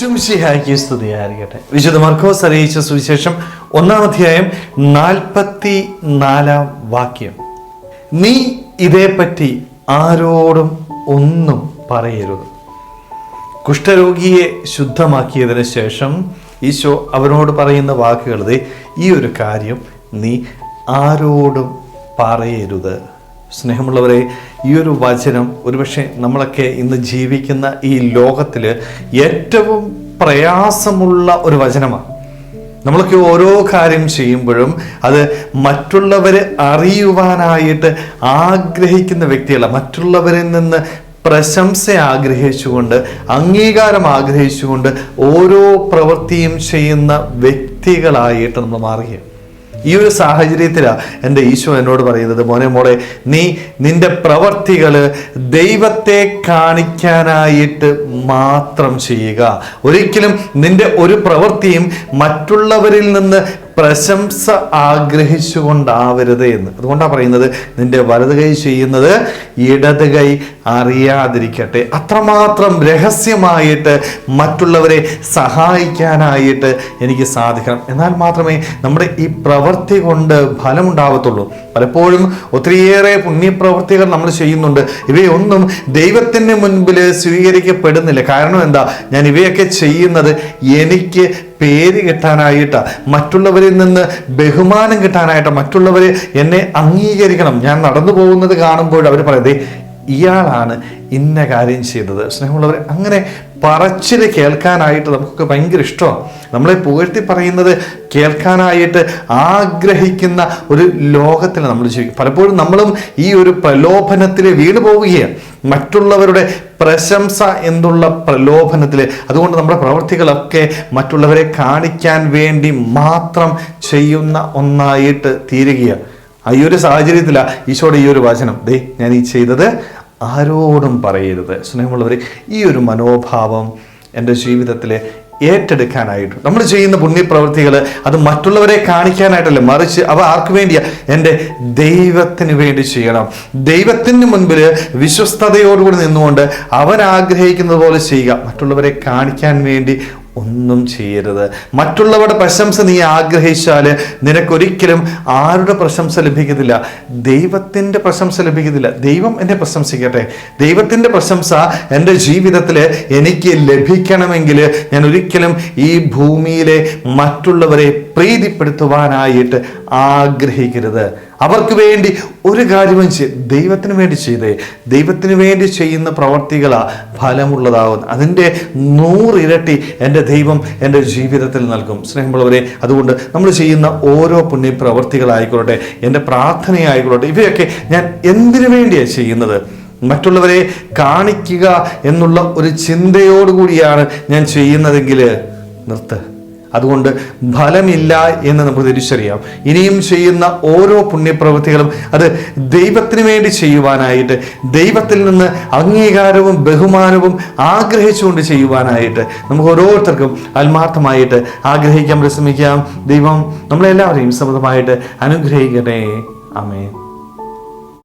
ഈശുംഷിഹാക്കി സ്തുതിയായിരിക്കട്ടെ. വിശുദ്ധ മർക്കോസ് അറിയിച്ച സുവിശേഷം ഒന്നാം അധ്യായം നാൽപ്പത്തി നാലാം വാക്യം. നീ ഇതേപ്പറ്റി ആരോടും ഒന്നും പറയരുത്. കുഷ്ഠരോഗിയെ ശുദ്ധമാക്കിയതിനു ശേഷം ഈശോ അവനോട് പറയുന്ന വാക്കുകളുടെ ഈ ഒരു കാര്യം നീ ആരോടും പറയരുത്. സ്നേഹമുള്ളവരെ ഈ ഒരു വചനം ഒരുപക്ഷെ നമ്മളൊക്കെ ഇന്ന് ജീവിക്കുന്ന ഈ ലോകത്തിൽ ഏറ്റവും പ്രയാസമുള്ള ഒരു വചനമാണ്. നമ്മളൊക്കെ ഓരോ കാര്യം ചെയ്യുമ്പോഴും അത് മറ്റുള്ളവരെ അറിയുവാനായിട്ട് ആഗ്രഹിക്കുന്ന വ്യക്തികള മറ്റുള്ളവരിൽ നിന്ന് പ്രശംസ ആഗ്രഹിച്ചുകൊണ്ട് അംഗീകാരം ആഗ്രഹിച്ചുകൊണ്ട് ഓരോ പ്രവൃത്തിയും ചെയ്യുന്ന വ്യക്തികളായിട്ട് നമ്മൾ മാറുകയാണ്. ഈ ഒരു സാഹചര്യത്തിലാണ് എന്റെ ഈശോ എന്നോട് പറയുന്നത്. മോനെ മോളെ നീ നിന്റെ പ്രവർത്തികൾ ദൈവത്തെ കാണിക്കാനായിട്ട് മാത്രം ചെയ്യുക. ഒരിക്കലും നിന്റെ ഒരു പ്രവൃത്തിയും മറ്റുള്ളവരിൽ നിന്ന് പ്രശംസ ആഗ്രഹിച്ചുകൊണ്ടാവരുത് എന്ന്. അതുകൊണ്ടാണ് പറയുന്നത് നിന്റെ വലത് കൈ ചെയ്യുന്നത് ഇടത് കൈ അറിയാതിരിക്കട്ടെ. അത്രമാത്രം രഹസ്യമായിട്ട് മറ്റുള്ളവരെ സഹായിക്കാനായിട്ട് എനിക്ക് സാധിക്കണം. എന്നാൽ മാത്രമേ നമ്മുടെ ഈ പ്രവൃത്തി കൊണ്ട് ഫലമുണ്ടാവത്തുള്ളൂ. പലപ്പോഴും ഒത്തിരിയേറെ പുണ്യപ്രവൃത്തികൾ നമ്മൾ ചെയ്യുന്നുണ്ട്. ഇവയൊന്നും ദൈവത്തിന് മുൻപിൽ സ്വീകരിക്കപ്പെടുന്നില്ല. കാരണം എന്താ? ഞാൻ ഇവയൊക്കെ ചെയ്യുന്നത് എനിക്ക് പേര് കിട്ടാനായിട്ട് മറ്റുള്ളവരിൽ നിന്ന് ബഹുമാനം കിട്ടാനായിട്ട് മറ്റുള്ളവർ എന്നെ അംഗീകരിക്കണം. ഞാൻ നടന്നു പോകുന്നത് കാണുമ്പോൾ അവർ പറയുന്നത് ഇയാളാണ് ഇന്ന കാര്യം ചെയ്തത്. സ്നേഹമുള്ളവർ അങ്ങനെ പറച്ചിൽ കേൾക്കാനായിട്ട് നമുക്കൊക്കെ ഭയങ്കര ഇഷ്ടമാണ് നമ്മളെ പുകഴ്ത്തി പറയുന്നത് കേൾക്കാനായിട്ട് ആഗ്രഹിക്കുന്ന ഒരു ലോകത്തിൽ നമ്മൾ ജീവിക്കും. പലപ്പോഴും നമ്മളും ഈ ഒരു പ്രലോഭനത്തിൽ വീണു പോവുകയാണ്. മറ്റുള്ളവരുടെ പ്രശംസ എന്നുള്ള പ്രലോഭനത്തിൽ അതുകൊണ്ട് നമ്മുടെ പ്രവൃത്തികളൊക്കെ മറ്റുള്ളവരെ കാണിക്കാൻ വേണ്ടി മാത്രം ചെയ്യുന്ന ഒന്നായിട്ട് തീരുകയാണ്. ഈ ഒരു സാഹചര്യത്തിലാണ് ഈശോയുടെ ഈ ഒരു വചനം. ദേ ഞാൻ ഈ ചെയ്തത് ആരോടും പറയരുത്. സ്നേഹമുള്ളവർ ഈ ഒരു മനോഭാവം എന്റെ ജീവിതത്തിൽ ഏറ്റെടുക്കാനായിട്ട് നമ്മൾ ചെയ്യുന്ന പുണ്യപ്രവൃത്തികൾ അത് മറ്റുള്ളവരെ കാണിക്കാനായിട്ടല്ല മറിച്ച് അവ ആർക്ക് വേണ്ടിയാ? എന്റെ ദൈവത്തിന് വേണ്ടി ചെയ്യണം. ദൈവത്തിന് മുൻപിൽ വിശ്വസ്തയോടുകൂടി നിന്നുകൊണ്ട് അവൻ ആഗ്രഹിക്കുന്നത് പോലെ ചെയ്യുക. മറ്റുള്ളവരെ കാണിക്കാൻ വേണ്ടി ഒന്നും ചെയ്യരുത്. മറ്റുള്ളവരുടെ പ്രശംസ നീ ആഗ്രഹിച്ചാൽ നിനക്കൊരിക്കലും ആരുടെ പ്രശംസ ലഭിക്കത്തില്ല. ദൈവത്തിന്റെ പ്രശംസ ലഭിക്കത്തില്ല. ദൈവം എന്നെ പ്രശംസിക്കട്ടെ. ദൈവത്തിന്റെ പ്രശംസ എന്റെ ജീവിതത്തിൽ എനിക്ക് ലഭിക്കണമെങ്കിൽ ഞാൻ ഒരിക്കലും ഈ ഭൂമിയിലെ മറ്റുള്ളവരെ പ്രീതിപ്പെടുത്തുവാനായിട്ട് ആഗ്രഹിക്കരുത്. അവർക്ക് വേണ്ടി ഒരു കാര്യവും ചെയ് ദൈവത്തിന് വേണ്ടി ചെയ്തേ. ദൈവത്തിന് വേണ്ടി ചെയ്യുന്ന പ്രവർത്തികളാ ഫലമുള്ളതാവും അതിന്റെ നൂറിരട്ടി എന്റെ ദൈവം എന്റെ ജീവിതത്തിൽ നൽകും. സ്നേഹമുള്ളവരെ അതുകൊണ്ട് നമ്മൾ ചെയ്യുന്ന ഓരോ പുണ്യ പ്രവർത്തികളായിക്കൊള്ളട്ടെ എന്റെ പ്രാർത്ഥനയായിക്കൊള്ളട്ടെ ഇവയൊക്കെ ഞാൻ എന്തിനു വേണ്ടിയാണ് ചെയ്യുന്നത്? മറ്റുള്ളവരെ കാണിക്കുക എന്നുള്ള ഒരു ചിന്തയോടുകൂടിയാണ് ഞാൻ ചെയ്യുന്നതെങ്കിൽ നിർത്ത്. അതുകൊണ്ട് ഫലമില്ല എന്ന് നമുക്ക് തിരിച്ചറിയാം. ഇനിയും ചെയ്യുന്ന ഓരോ പുണ്യപ്രവൃത്തികളും അത് ദൈവത്തിന് വേണ്ടി ചെയ്യുവാനായിട്ട് ദൈവത്തിൽ നിന്ന് അംഗീകാരവും ബഹുമാനവും ആഗ്രഹിച്ചുകൊണ്ട് ചെയ്യുവാനായിട്ട് നമുക്ക് ഓരോരുത്തർക്കും ആത്മാർത്ഥമായിട്ട് ആഗ്രഹിക്കാൻ പരിശ്രമിക്കാം ദൈവം നമ്മളെല്ലാവരെയും സമൃദ്ധമായിട്ട് അനുഗ്രഹിക്കണേ അമേ